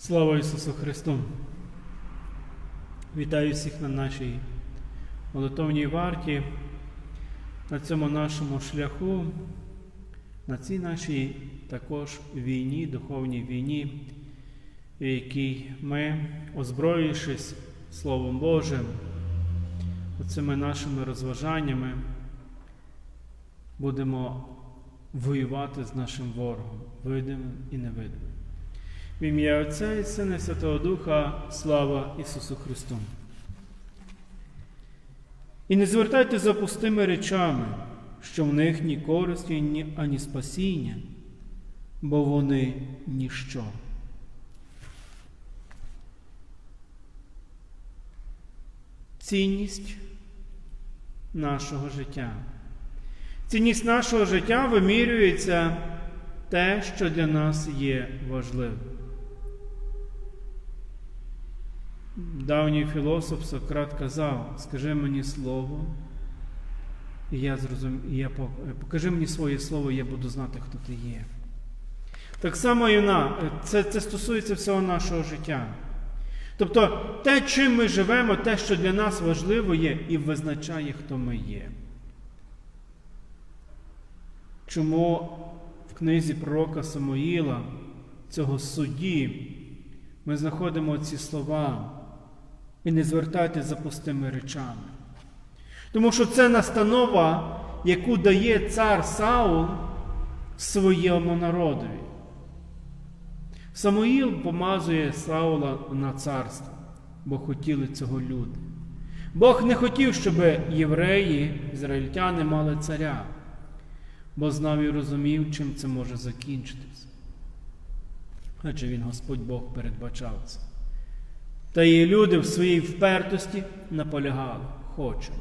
Слава Ісусу Христу! Вітаю всіх на нашій молитовній варті, на цьому нашому шляху, на цій нашій також війні, духовній війні, в якій ми, озброївшись Словом Божим, оцими нашими розважаннями, будемо воювати з нашим ворогом, видимим і невидимим. В ім'я Отця і Сина і Святого Духа, слава Ісусу Христу. І не звертайте за пустими речами, що в них ні користі, ні ані спасіння, бо вони ніщо. Цінність нашого життя. Цінність нашого життя вимірюється те, що для нас є важливим. Давній філософ Сократ казав, скажи мені слово, і я зрозум... і я покажи мені своє слово, і я буду знати, хто ти є. Так само і на, це, це стосується всього нашого життя. Тобто те, чим ми живемо, те, що для нас важливо є, і визначає, хто ми є. Чому в книзі пророка Самоїла, цього судді, ми знаходимо ці слова і не звертайте за пустими речами. Тому що це настанова, яку дає цар Саул своєму народові. Самоїл помазує Саула на царство, бо хотіли цього люди. Бог не хотів, щоб євреї, ізраїльтяни мали царя, бо знав і розумів, чим це може закінчитися. Адже він Господь Бог передбачав це. Та і люди в своїй впертості наполягали, хочемо.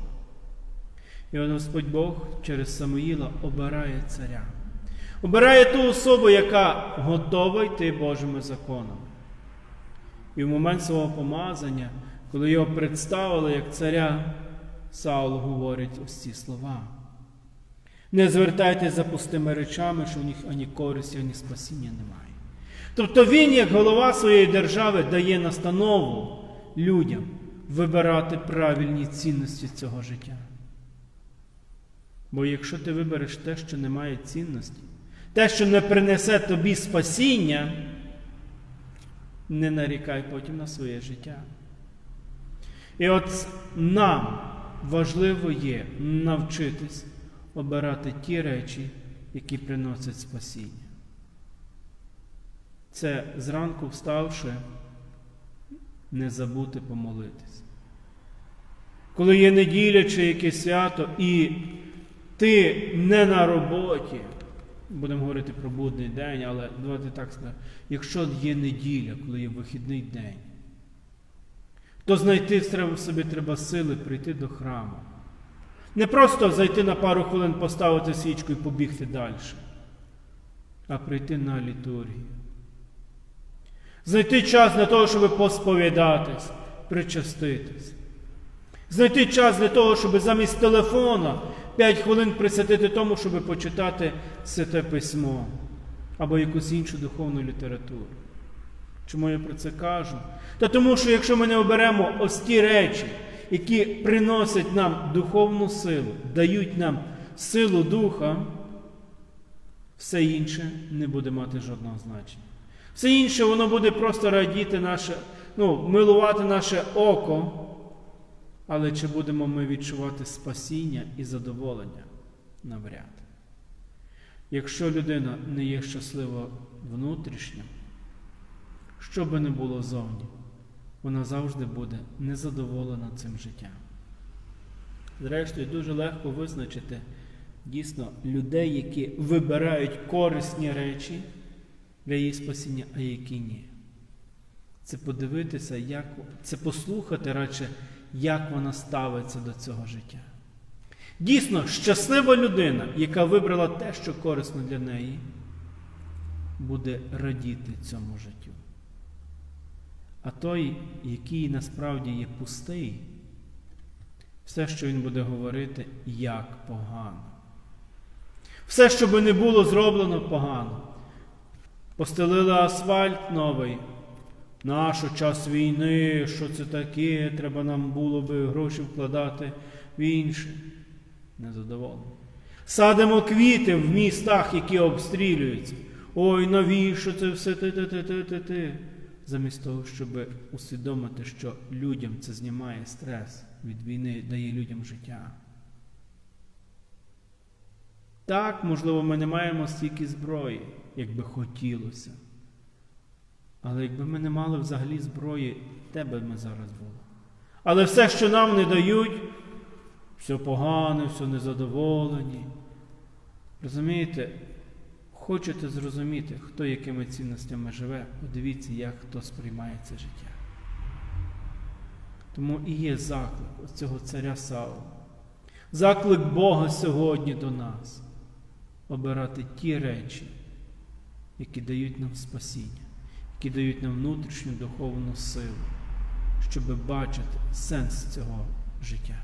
І от Господь Бог через Самуїла обирає царя. Обирає ту особу, яка готова йти Божими законами. І в момент свого помазання, коли його представили як царя, Саул говорить ось ці слова. Не звертайтеся за пустими речами, що в них ані користі, ані спасіння немає. Тобто він, як голова своєї держави, дає настанову людям вибирати правильні цінності цього життя. Бо якщо ти вибереш те, що не має цінності, те, що не принесе тобі спасіння, не нарікай потім на своє життя. І от нам важливо є навчитись обирати ті речі, які приносять спасіння. Це зранку вставши, не забути помолитись. Коли є неділя чи якесь свято, і ти не на роботі, будемо говорити про будний день, але давайте так скажемо, якщо є неділя, коли є вихідний день, то знайти треба собі треба сили прийти до храму. Не просто зайти на пару хвилин, поставити свічку і побігти далі, а прийти на літургію. Знайти час для того, щоб посповідатись, причаститись. Знайти час для того, щоб замість телефона 5 хвилин присвятити тому, щоб почитати святе письмо або якусь іншу духовну літературу. Чому я про це кажу? Та тому, що якщо ми не оберемо ось ті речі, які приносять нам духовну силу, дають нам силу духа, все інше не буде мати жодного значення. Все інше, воно буде просто радіти наше, ну, милувати наше око, але чи будемо ми відчувати спасіння і задоволення? Навряд. Якщо людина не є щаслива внутрішньо, що би не було зовні, вона завжди буде незадоволена цим життям. Зрештою, дуже легко визначити дійсно людей, які вибирають корисні речі для її спасіння, а які ні. Це подивитися, як, це послухати радше, як вона ставиться до цього життя. Дійсно, щаслива людина, яка вибрала те, що корисно для неї, буде радіти цьому життю. А той, який насправді є пустий, все, що він буде говорити, як погано. Все, що би не було зроблено погано. Постелили асфальт новий, Нащо час війни, що це таке, треба нам було би гроші вкладати в інше. Незадоволені. Садимо квіти в містах, які обстрілюються. Ой, навіщо це все ти-ти-ти-ти-ти-ти? Замість того, щоб усвідомити, що людям це знімає стрес від війни, дає людям життя. Так, можливо, ми не маємо стільки зброї, як би хотілося. Але якби ми не мали взагалі зброї, де би ми зараз були? Але все, що нам не дають, все погане, все незадоволені. Розумієте, хочете зрозуміти, хто якими цінностями живе, подивіться, як хто сприймає це життя. Тому і є заклик цього царя Саула. Заклик Бога сьогодні до нас обирати ті речі, які дають нам спасіння, які дають нам внутрішню духовну силу, щоб бачити сенс цього життя.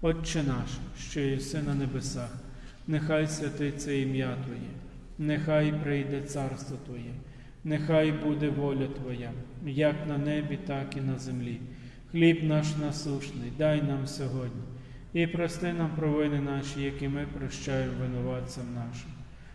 Отче наш, що єси на небесах, нехай святиться ім'я Твоє, нехай прийде царство Твоє, нехай буде воля Твоя, як на небі, так і на землі. Хліб наш насушний, дай нам сьогодні, і прости нам провини наші, які ми прощаємо винуватцям нашим.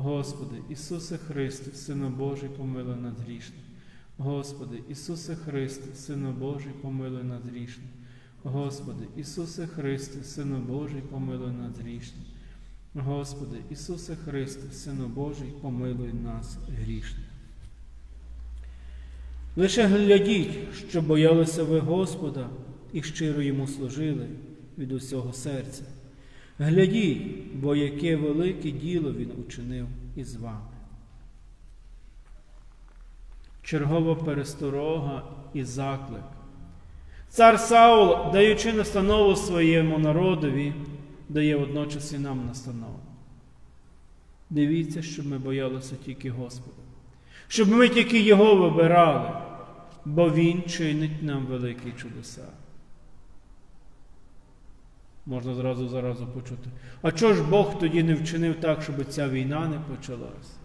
Господи, Ісусе Христе, Сину Божий, помилуй нас грішних. Господи, Ісусе Христе, Сину Божий, помилуй нас грішних. Господи, Ісусе Христе, Сину Божий, помилуй нас грішних. Господи, Ісусе Христе, Сину Божий, помилуй нас грішних. Лише глядіть, що боялися ви Господа і щиро йому служили від усього серця. Глядіть, бо яке велике діло Він учинив із вами. Чергова пересторога і заклик. Цар Саул, даючи настанову своєму народові, дає водночас і нам настанову. Дивіться, щоб ми боялися тільки Господа, щоб ми тільки Його вибирали, бо Він чинить нам великі чудеса. Можна зразу заразу почути. А чого ж Бог тоді не вчинив так, щоб ця війна не почалась?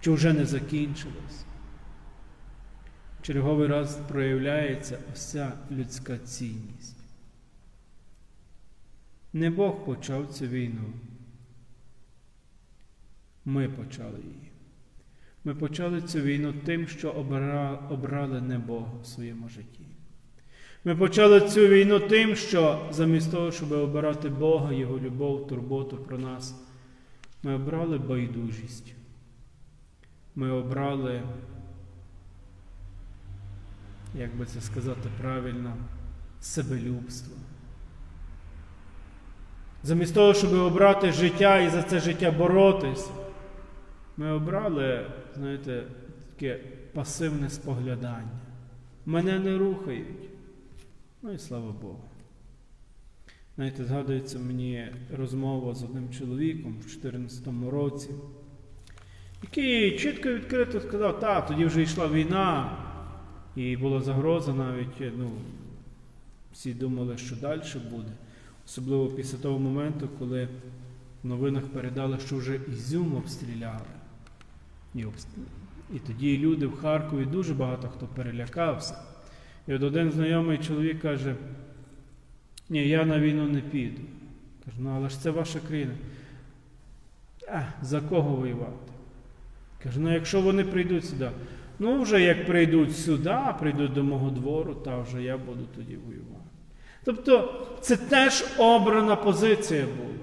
Чи вже не закінчилась? Черговий раз проявляється ось людська цінність. Не Бог почав цю війну. Ми почали її. Ми почали цю війну тим, що обрали не Бога в своєму житті. Ми почали цю війну тим, що замість того, щоб обирати Бога, Його любов, турботу про нас, ми обрали байдужість. Ми обрали, як би це сказати правильно, себелюбство. Замість того, щоб обрати життя і за це життя боротись, ми обрали, знаєте, таке пасивне споглядання. Мене не рухають. Ну і слава Богу. Знаєте, згадується мені розмова з одним чоловіком в 2014 році, який чітко і відкрито сказав, так, тоді вже йшла війна, і була загроза навіть, ну, всі думали, що далі буде. Особливо після того моменту, коли в новинах передали, що вже Ізюм обстріляли. І, обст... і тоді люди в Харкові дуже багато хто перелякався. І от один знайомий чоловік каже, ні, я на війну не піду. Кажу, ну але ж це ваша країна. А, за кого воювати? Кажу, ну якщо вони прийдуть сюди, ну вже як прийдуть сюди, прийдуть до мого двору, та вже я буду тоді воювати. Тобто це теж обрана позиція була.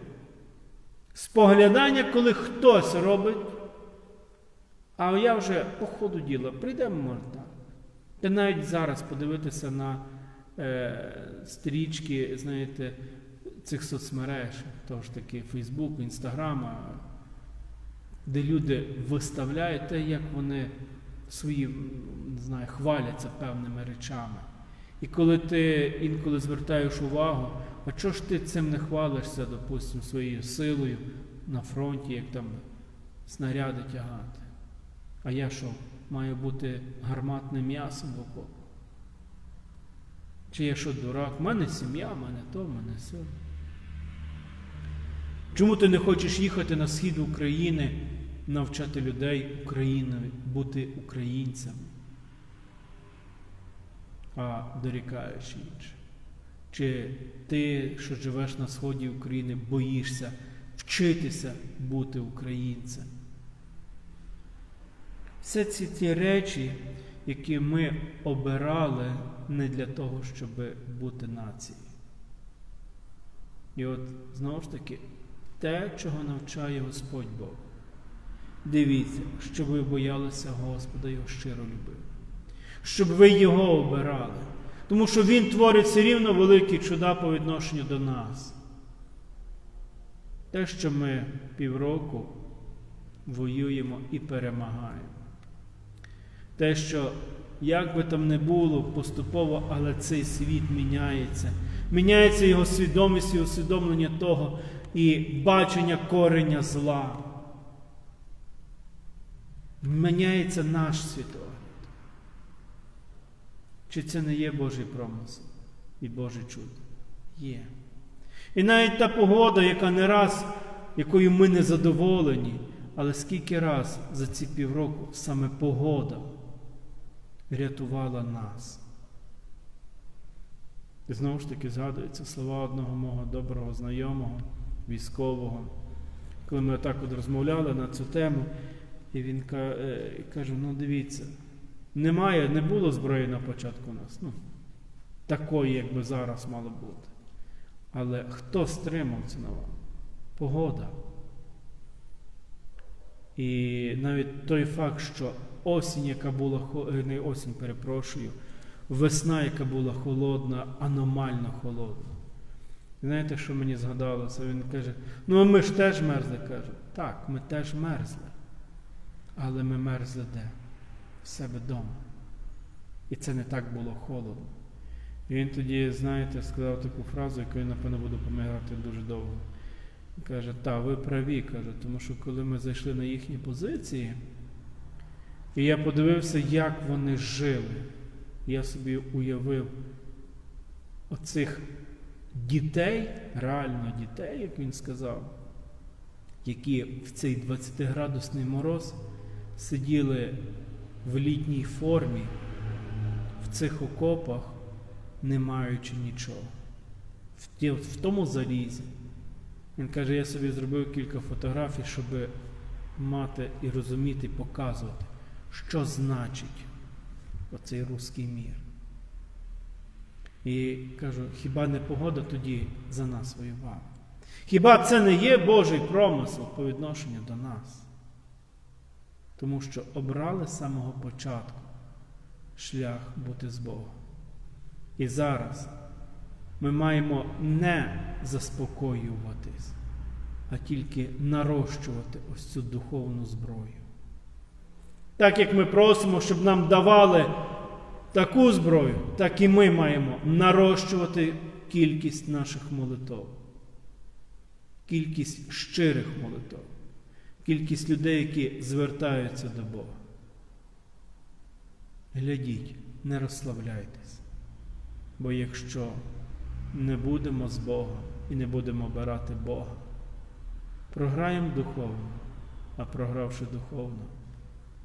Споглядання, коли хтось робить, а я вже по ходу діла прийдемо так. Та навіть зараз подивитися на е, стрічки, знаєте, цих соцмереж, того ж таки Фейсбуку, Інстаграма, де люди виставляють те, як вони свої, не знаю, хваляться певними речами. І коли ти інколи звертаєш увагу, а чого ж ти цим не хвалишся, допустимо, своєю силою на фронті, як там снаряди тягати? А я що, маю бути гарматним м'ясом в окопу? Чи я що дурак? У мене сім'я, в мене то, в мене все. Чому ти не хочеш їхати на схід України, навчати людей Україною, бути українцями, а дорікаєш інше? Чи ти, що живеш на сході України, боїшся вчитися бути українцем? Все ці ті речі, які ми обирали не для того, щоб бути нацією. І от знову ж таки, те, чого навчає Господь Бог. Дивіться, щоб ви боялися Господа його щиро любили, щоб ви його обирали. Тому що Він творить все рівно великі чуда по відношенню до нас. Те, що ми півроку воюємо і перемагаємо. Те, що як би там не було поступово, але цей світ міняється. Міняється його свідомість і усвідомлення того і бачення кореня зла. Міняється наш світогляд. Чи це не є Божий промисел і Боже чудо? Є. І навіть та погода, яка не раз, якою ми не задоволені, але скільки раз за ці півроку саме погода рятувала нас. І знову ж таки згадуються слова одного мого доброго знайомого, військового, коли ми отак от розмовляли на цю тему, і він каже: ну дивіться, немає, не було зброї на початку у нас. Ну, такої, як би зараз мало бути. Але хто стримав це на вам? Погода. І навіть той факт, що осінь, яка була не осінь, перепрошую, весна, яка була холодна, аномально холодна. Знаєте, що мені згадалося? Він каже: ну а ми ж теж мерзли. Каже, так, ми теж мерзли. Але ми мерзли де? В себе вдома. І це не так було холодно. І він тоді, знаєте, сказав таку фразу, яку я, напевно, буду пам'ятати дуже довго. Каже, та, ви праві, каже, тому що коли ми зайшли на їхні позиції, і я подивився, як вони жили, я собі уявив оцих дітей, реально дітей, як він сказав, які в цей 20-градусний мороз сиділи в літній формі, в цих окопах, не маючи нічого, в, тому залізі. Він каже, я собі зробив кілька фотографій, щоб мати і розуміти, і показувати, що значить оцей руський мір. І кажу, хіба не погода тоді за нас воювала? Хіба це не є Божий промисел по відношенню до нас? Тому що обрали з самого початку шлях бути з Богом. І зараз ми маємо не заспокоюватись, а тільки нарощувати ось цю духовну зброю. Так як ми просимо, щоб нам давали таку зброю, так і ми маємо нарощувати кількість наших молитов, кількість щирих молитов, кількість людей, які звертаються до Бога. Глядіть, не розслабляйтесь, бо якщо не будемо з Богом і не будемо обирати Бога, програємо духовно, а програвши духовно,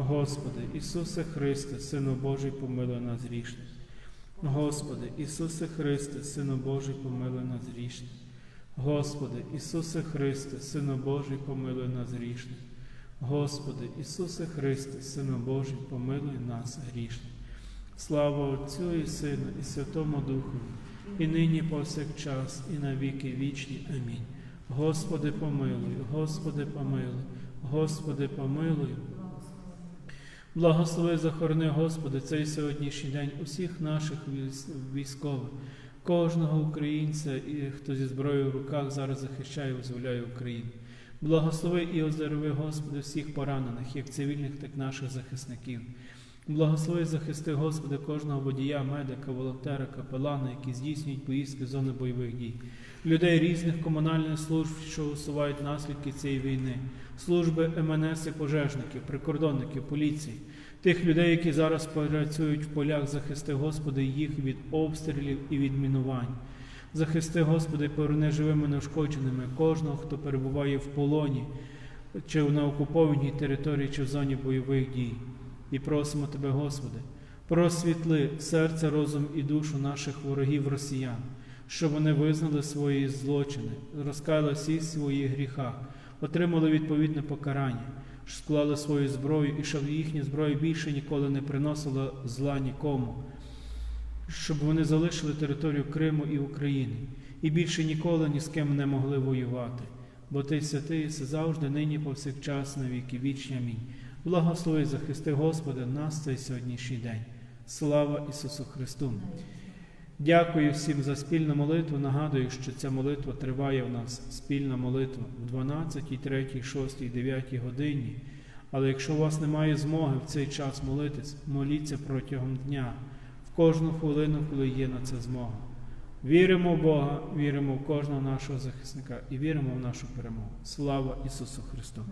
Господи, Ісусе Христе, Сину Божий, помилуй нас грішних. Господи, Ісусе Христе, Сину Божий, помилуй нас грішних. Господи, Ісусе Христе, Сину Божий, помилуй нас грішних. Господи, Ісусе Христе, Сину Божий, помилуй нас грішних. Слава Отцю і Сину, і Святому Духу, і нині повсякчас, і на віки вічні. Амінь. Господи, помилуй, Господи, помилуй, Господи, помилуй. Благослови захорони, Господи, цей сьогоднішній день усіх наших військових, кожного українця, і хто зі зброєю в руках зараз захищає і визволяє Україну. Благослови і оздорови, Господи, всіх поранених, як цивільних, так і наших захисників. Благослови захисти, Господи, кожного водія, медика, волонтера, капелана, які здійснюють поїздки з зони бойових дій, людей різних комунальних служб, що усувають наслідки цієї війни, служби МНС і пожежників, прикордонників, поліції, тих людей, які зараз працюють в полях, захисти, Господи, їх від обстрілів і від мінувань. Захисти, Господи, поверни живими неушкодженими кожного, хто перебуває в полоні, чи на окупованій території, чи в зоні бойових дій. І просимо Тебе, Господи, просвітли серце, розум і душу наших ворогів росіян, щоб вони визнали свої злочини, розкаяли всі свої гріха, отримали відповідне покарання, склали свою зброю і щоб їхня зброя більше ніколи не приносила зла нікому, щоб вони залишили територію Криму і України і більше ніколи ні з ким не могли воювати. Бо ти святий єси завжди, нині повсякчас, на віки вічні. Амінь. Благослови, захисти Господи, нас цей сьогоднішній день. Слава Ісусу Христу! Дякую всім за спільну молитву. Нагадую, що ця молитва триває у нас спільна молитва в 12, 3, 6, 9 годині. Але якщо у вас немає змоги в цей час молитись, моліться протягом дня, в кожну хвилину, коли є на це змога. Віримо в Бога, віримо в кожного нашого захисника і віримо в нашу перемогу. Слава Ісусу Христу!